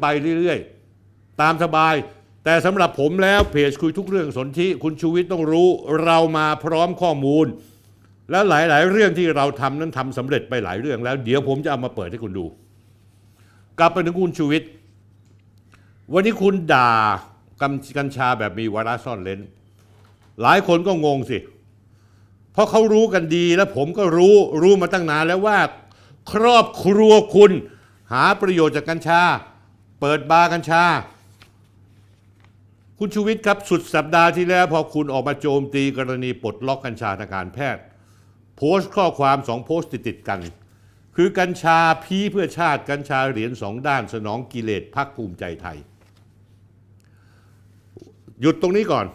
ไปเรื่อยๆ ตามสบาย แต่สำหรับผมแล้วเพจคุยทุกเรื่องสนธิคุณชูวิทย์ต้องรู้เรามาพร้อมข้อมูล แล้วหลายๆ เรื่องที่เราทำนั้นทำสำเร็จไปหลายเรื่องแล้ว เดี๋ยวผมจะเอามาเปิดให้คุณดู กลับไปถึงคุณชูวิทย์วันนี้คุณด่ากัญกัญชาแบบมีวาระซ่อนเลนหลายคนก็งงสิ เพราะเขารู้กันดีและผมก็รู้รู้มาตั้งนานแล้วว่า ครอบครัวคุณหาประโยชน์จากกัญชา เปิดบาร์กัญชา คุณชูวิทย์ครับสุดสัปดาห์ที่แล้วพอคุณออกมาโจมตีกรณีปลดล็อกกัญชาทางการแพทย์ โพสต์ข้อความสองโพสต์ติดๆกัน คือกัญชาพีเพื่อชาติกัญชาเหรียญสองด้านสนองกิเลสพักภูมิใจไทย หยุดตรงนี้ก่อน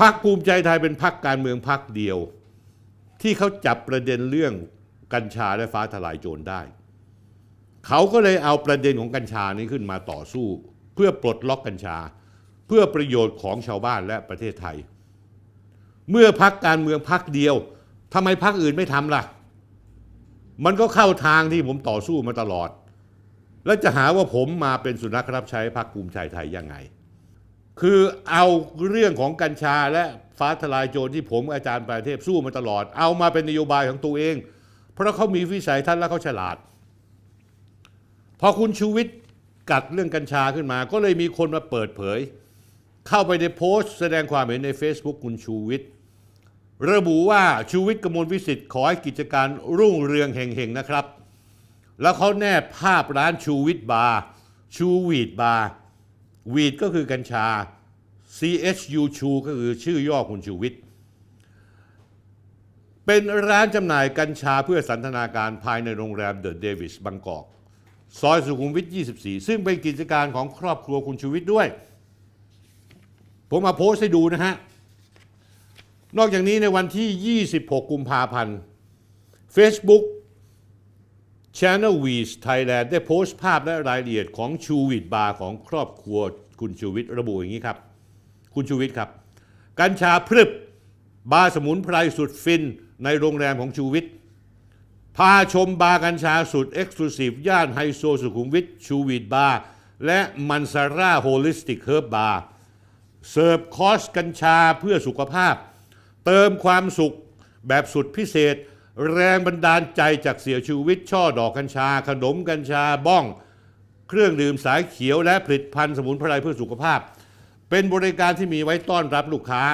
พักภูมิใจไทยเป็นพักการเมืองพักเดียว ที่เขาจับประเด็นเรื่องกัญชาและฟ้าทลายโจรได้ เขาก็เลยเอาประเด็นของกัญชานี้ขึ้นมาต่อสู้ เพื่อปลดล็อกกัญชา เพื่อประโยชน์ของชาวบ้านและประเทศไทย เมื่อพักการเมืองพักเดียวทำไมพักอื่นไม่ทำล่ะ มันก็เข้าทางที่ผมต่อสู้มาตลอด แล้วจะหาว่าผมมาเป็นสุนัขรับใช้พักภูมิใจไทยยังไง คือเอาเรื่องของกัญชาและฟ้าทลายโจรที่ผมอาจารย์ปราเทพสู้มาตลอด เอามาเป็นนโยบายของตัวเอง เพราะเขามีวิสัยทัศน์และเขาฉลาด พอคุณชูวิทย์กัดเรื่องกัญชาขึ้นมา ก็เลยมีคนมาเปิดเผย เข้าไปในโพสต์แสดงความเห็นใน Facebook คุณชูวิทย์ระบุว่าชูวิทย์กมลวิสิทธิ์ขอให้กิจการรุ่งเรืองเฮงๆนะครับ แล้วเขาแนบภาพร้านชูวิทย์บาร์ชูวีดบาร์วีดก็คือกัญชา CHU ชูก็คือชื่อย่อคุณชูวิทย์เป็นร้านจำหน่ายกัญชาเพื่อสันทนาการภายในโรงแรมเดอะเดวิสบางกอก ซอยสุขุมวิท 24 ซึ่งเป็นกิจการของครอบครัวคุณชูวิทย์ด้วย ผมมาโพสต์ให้ดูนะฮะ นอกจากนี้ในวันที่ 26 กุมภาพันธ์ Facebook Channel w e s Thailand ได้โพสต์ภาพและรายละเอียดของชูวิทย์บาร์ของครอบครัวคุณชูวิทย์ระบุอย่างนี้ครับ คุณชูวิทย์ครับ กัญชาพรึบบาร์สมุนไพรสุดฟินในโรงแรมของชูวิทย์ พาชมบาร์กัญชาสุดเอ็กซ์คลูซีฟย่านไฮโซสุขุมวิทชูวิทบาร์และมันซาร่าโฮลิสติกเฮิร์บบาร์เสิร์ฟคอสกัญชาเพื่อสุขภาพ เติมความสุขแบบสุดพิเศษ แรงบันดาลใจจากเสียชูวิทช่อดอกกัญชา ขนมกัญชาบ้อง เครื่องดื่มสายเขียวและผลิตภัณฑ์สมุนไพรเพื่อสุขภาพ เป็นบริการที่มีไว้ต้อนรับลูกค้า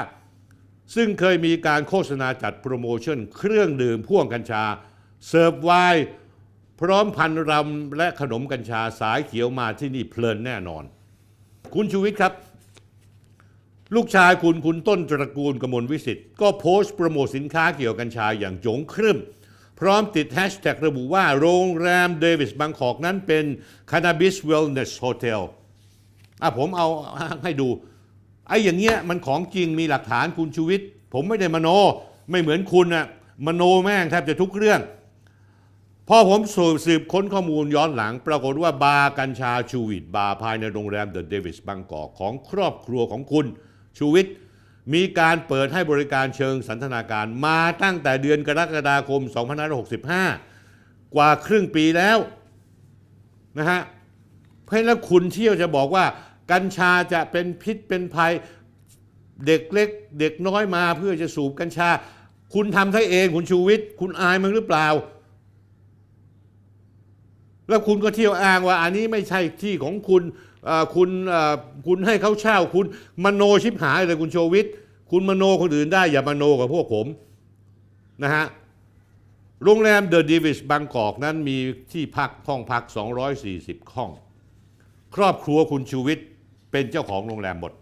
ซึ่งเคยมีการโฆษณาจัดโปรโมชั่น เครื่องดื่มพ่วงกัญชา เสิร์ฟไวน์พร้อมพันรำและขนมกัญชาสายเขียวมาที่นี่เพลินแน่นอน คุณชูวิทย์ครับ ลูกชายคุณคุณต้นตระกูลกมลวิสิทธ์ก็โพสต์โปรโมทสินค้าเกี่ยวกับกัญชาอย่างโจงครึ่มพร้อมติดแฮชแท็กระบุว่าโรงแรมเดวิสบางกอกนั้นเป็น Cannabis Wellness Hotel อะผมเอาให้ดู ไอ้อย่างเงี้ยมันของจริงมีหลักฐานคุณชูวิทย์ ผมไม่ได้มโน ไม่เหมือนคุณอะมโนแม่งแทบจะทุกเรื่อง พอผมสืบค้นข้อมูลย้อนหลัง ปรากฏว่าบาร์กัญชาชูวิทบาร์ภายในโรงแรมเดอะเดวิสบางกอกของครอบครัวของคุณชูวิทย์มีการเปิดให้บริการเชิงสันทนาการมาตั้งแต่เดือนกรกฎาคม 2565 กว่าครึ่งปีแล้วนะฮะเพราะฉะนั้นคุณเที่ยวจะบอกว่า กัญชาจะเป็นพิษเป็นภัยเด็กเล็ก เด็กน้อยมาเพื่อจะสูบกัญชา คุณทำซะเองคุณชูวิทย์คุณอายมันหรือเปล่า แล้วคุณก็เที่ยวอ้างว่าอันนี้ไม่ใช่ที่ของคุณคุณคุณให้เขาเช่าคุณมโนชิบหายเลยคุณโชวิทคุณมโนคนอื่นได้อย่ามโนกับพวกผมนะฮะโรงแรมเดอะดิวิสบางกอกนั้นมีที่พักห้องพัก 240 ห้อง ครอบครัวคุณชูวิทย์เป็นเจ้าของโรงแรมหมด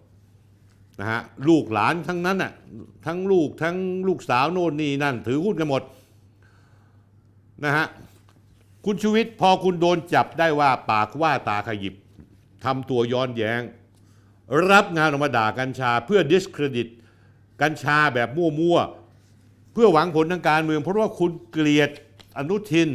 นะฮะลูกหลานทั้งนั้นน่ะทั้งลูกทั้งลูกสาวโน่นนี่นั่นถือหุ้นกันหมดนะฮะ คุณชูวิทย์พอคุณโดนจับได้ว่าปากว่าตาขยิบทำตัวย้อนแยง้ง รับงานออกมาด่ากัญชา เพื่อ discredit กัญชาแบบมั่วๆ เพื่อหวังผลทางการเมือง เพราะว่าคุณเกลียดอนุทิน